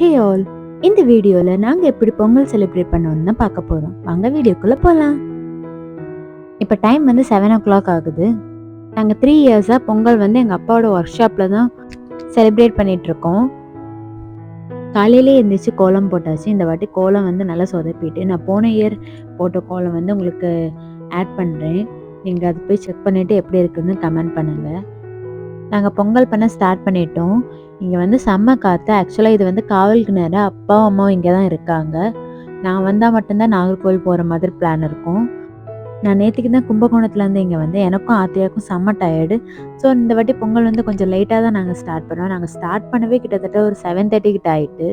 Hey all இந்த வீடியோவில் நாங்கள் எப்படி பொங்கல் செலிப்ரேட் பண்ணோம்னு தான் பார்க்க போகிறோம் வாங்க வீடியோக்குள்ளே போகலாம் இப்போ டைம் வந்து செவன் ஓ கிளாக் ஆகுது நாங்கள் த்ரீ இயர்ஸாக பொங்கல் வந்து எங்கள் அப்பாவோட ஒர்க் ஷாப்பில் தான் செலிப்ரேட் பண்ணிகிட்ருக்கோம் காலையிலே எழுந்திரிச்சு கோலம் போட்டாச்சு. இந்த வாட்டி கோலம் வந்து நல்லா சொதப்பிட்டு நான் போன இயர் போட்ட கோலம் வந்து உங்களுக்கு ஆட் பண்ணுறேன் நீங்கள் அது போய் செக் பண்ணிவிட்டு எப்படி இருக்குதுன்னு கமெண்ட் பண்ணுங்கள் நாங்கள் பொங்கல் பண்ண ஸ்டார்ட் பண்ணிட்டோம். இங்கே வந்து செம்ம காற்று ஆக்சுவலாக இது வந்து காவல் கிணறு. அப்பா அம்மாவும் இங்கே தான் இருக்காங்க. நான் வந்தால் மட்டும்தான் நாகர்கோவில் போகிற மாதிரி பிளான் இருக்கும். நான் நேற்றுக்கு தான் கும்பகோணத்துலேருந்து இங்கே வந்து எனக்கும் ஆத்தியாவுக்கும் செம்ம டயர்டு ஸோ இந்த வாட்டி பொங்கல் வந்து கொஞ்சம் லேட்டாக தான் நாங்கள் ஸ்டார்ட் பண்ணோம். நாங்கள் ஸ்டார்ட் பண்ணவே கிட்டத்தட்ட ஒரு செவன் தேர்ட்டி கிட்ட ஆயிட்டு.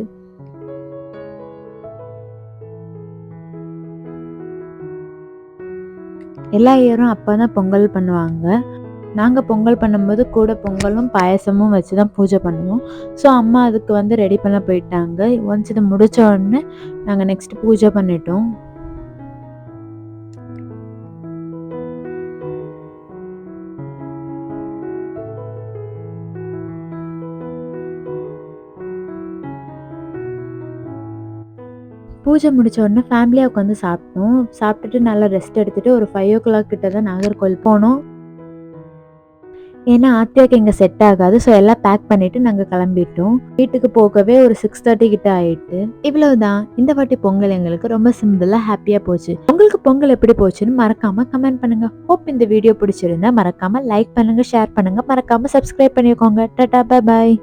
எல்லா இயரும் அப்பா தான் பொங்கல் பண்ணுவாங்க. நாங்கள் பொங்கல் பண்ணும்போது கூட பொங்கலும் பாயசமும் வச்சு தான் பூஜை பண்ணுவோம். ஸோ அம்மா அதுக்கு வந்து ரெடி பண்ண போயிட்டாங்க. ஒன்ஸ் இது முடிச்ச உடனே நாங்கள் நெக்ஸ்ட் பூஜை பண்ணிட்டோம். பூஜை முடித்த உடனே ஃபேமிலியாக உட்காந்து சாப்பிட்டோம். சாப்பிட்டுட்டு நல்லா ரெஸ்ட் எடுத்துட்டு ஒரு ஃபைவ் ஓ கிளாக் கிட்ட தான் நாகர்கோவில் போனோம். ஏன்னா ஆத்தியாக்கு இங்கே செட் ஆகாது ஸோ எல்லாம் பேக் பண்ணிவிட்டு நாங்கள் கிளம்பிட்டோம். வீட்டுக்கு போகவே ஒரு சிக்ஸ் தேர்ட்டி கிட்ட ஆயிட்டு இவ்வளவுதான். இந்த வாட்டி பொங்கல் எங்களுக்கு ரொம்ப சிம்பிளாக ஹாப்பியாக போச்சு. உங்களுக்கு பொங்கல் எப்படி போச்சுன்னு மறக்காமல் கமெண்ட் பண்ணுங்க. ஹோப் இந்த வீடியோ பிடிச்சிருந்தா மறக்காமல் லைக் பண்ணுங்கள் ஷேர் பண்ணுங்கள் மறக்காமல் சப்ஸ்கிரைப் பண்ணிக்கோங்க. டாடா பாய்